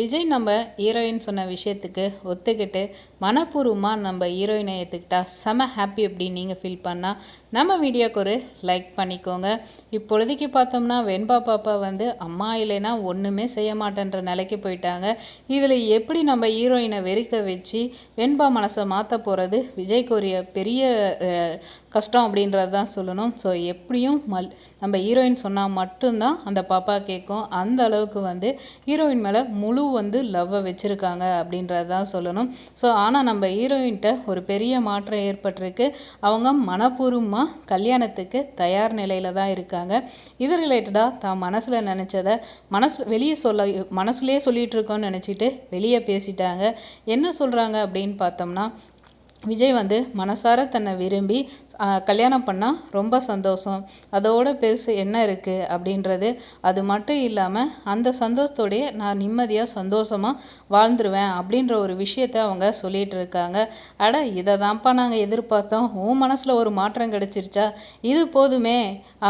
விஜய் நம்ம ஹீரோயின் சொன்ன விஷயத்துக்கு ஒத்துக்கிட்டு மனப்பூர்வமாக நம்ம ஹீரோயினை ஏற்றுக்கிட்டா செம ஹாப்பி அப்படின்னு நீங்கள் ஃபீல் பண்ணால் நம்ம வீடியோக்கு ஒரு லைக் பண்ணிக்கோங்க. இப்பொழுதைக்கு பார்த்தோம்னா வெண்பா பாப்பா வந்து அம்மா இல்லைன்னா ஒன்றுமே செய்ய மாட்டேன்ற நிலைக்கு போயிட்டாங்க. இதில் எப்படி நம்ம ஹீரோயினை வெறிக்க வச்சு வெண்பா மனசை மாற்ற போகிறது விஜய்க்குரிய பெரிய கஷ்டம் அப்படின்றது தான் சொல்லணும். ஸோ எப்படியும் மல் நம்ம ஹீரோயின் சொன்னால் மட்டும்தான் அந்த பாப்பா கேட்கும் அந்த அளவுக்கு வந்து ஹீரோயின் மேலே முழு வந்து லவ்வை வச்சுருக்காங்க அப்படின்றது தான் சொல்லணும். ஸோ ஆனால் நம்ம ஹீரோயின்கிட்ட ஒரு பெரிய மாற்றம் ஏற்பட்டிருக்கு. அவங்க மனப்பூர்வமாக கல்யாணத்துக்கு தயார் நிலையில் தான் இருக்காங்க. இது ரிலேட்டடாக தான் மனசில் நினச்சதை மனசு வெளியே சொல்ல மனசுலேயே சொல்லிகிட்டு இருக்கோன்னு நினச்சிட்டு வெளியே பேசிட்டாங்க. என்ன சொல்கிறாங்க அப்படின்னு பார்த்தோம்னா விஜய் வந்து மனசார தன்னை விரும்பி கல்யாணம் பண்ணால் ரொம்ப சந்தோஷம். அதோட பெருசு என்ன இருக்குது அப்படின்றது அது மட்டும் இல்லாமல் அந்த சந்தோஷத்தோடைய நான் நிம்மதியாக சந்தோஷமாக வாழ்ந்துருவேன் அப்படின்ற ஒரு விஷயத்த அவங்க சொல்லிகிட்டு இருக்காங்க. அட இதை தான்ப்பா நாங்கள் எதிர்பார்த்தோம். உன் மனசில் ஒரு மாற்றம் கிடச்சிருச்சா? இது போதுமே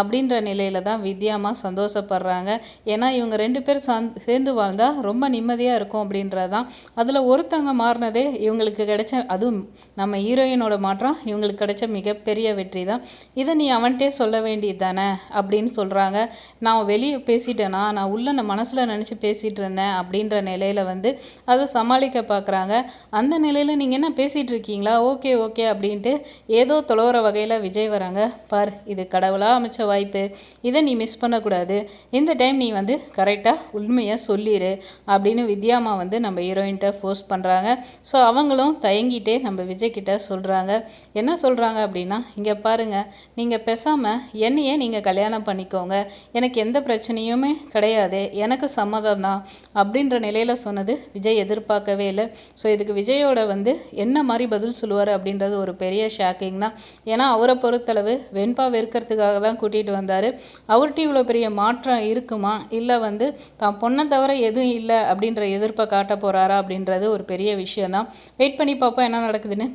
அப்படின்ற நிலையில் தான் வித்யாமா சந்தோஷப்படுறாங்க. ஏன்னா இவங்க ரெண்டு பேர் சேர்ந்து வாழ்ந்தால் ரொம்ப நிம்மதியாக இருக்கும் அப்படின்றதான். அதில் ஒருத்தவங்க மாறினதே இவங்களுக்கு கிடைச்ச அதுவும் நம்ம ஹீரோயினோட மாற்றம் இவங்களுக்கு கிடைச்ச மிகப்பெரிய வெற்றி தான். இதை நீ அவன்கிட்டே சொல்ல வேண்டியது தானே அப்படின்னு சொல்கிறாங்க நான் வெளியே பேசிட்டேனா? நான் உள்ள நான் மனசில் நினச்சி பேசிகிட்டு இருந்தேன் அப்படின்ற நிலையில் வந்து அதை சமாளிக்க பார்க்குறாங்க அந்த நிலையில் நீங்கள் என்ன பேசிகிட்டு இருக்கீங்களா? ஓகே ஓகே அப்படின்ட்டு ஏதோ தொலைகிற வகையில் விஜய் வராங்க. பார் இது கடவுளாக அமைச்ச வாய்ப்பு. இதை நீ மிஸ் பண்ணக்கூடாது. இந்த டைம் நீ வந்து கரெக்டாக உண்மையாக சொல்லிடு அப்படின்னு வித்யாமா வந்து நம்ம ஹீரோயின்கிட்ட ஃபோர்ஸ் பண்ணுறாங்க ஸோ அவங்களும் தயங்கிட்டே நம்ம விஜய் கிட்ட சொல்கிறாங்க என்ன சொல்கிறாங்க அப்படின்னா இங்கே பாருங்கள் நீங்கள் பேசாமல் என்னையே நீங்கள் கல்யாணம் பண்ணிக்கோங்க. எனக்கு எந்த பிரச்சனையுமே கிடையாது. எனக்கு சம்மதம் தான். அப்படின்ற நிலையில் சொன்னது விஜய் எதிர்பார்க்கவே இல்லை. ஸோ இதுக்கு விஜயோட வந்து என்ன மாதிரி பதில் சொல்லுவார் அப்படின்றது ஒரு பெரிய ஷாக்கிங் தான். ஏன்னா அவரை பொறுத்தளவு வெண்பா வெறுக்கிறதுக்காக தான் கூட்டிகிட்டு வந்தார். அவர்கிட்ட இவ்வளோ பெரிய மாற்றம் இருக்குமா? இல்லை வந்து தான் பொண்ணை தவிர எதுவும் இல்லை அப்படின்ற எதிர்ப்பை காட்ட போகிறாரா அப்படின்றது ஒரு பெரிய விஷயம் தான். வெயிட் பண்ணி பார்ப்போம் என்ன நடக்குதுன்னு.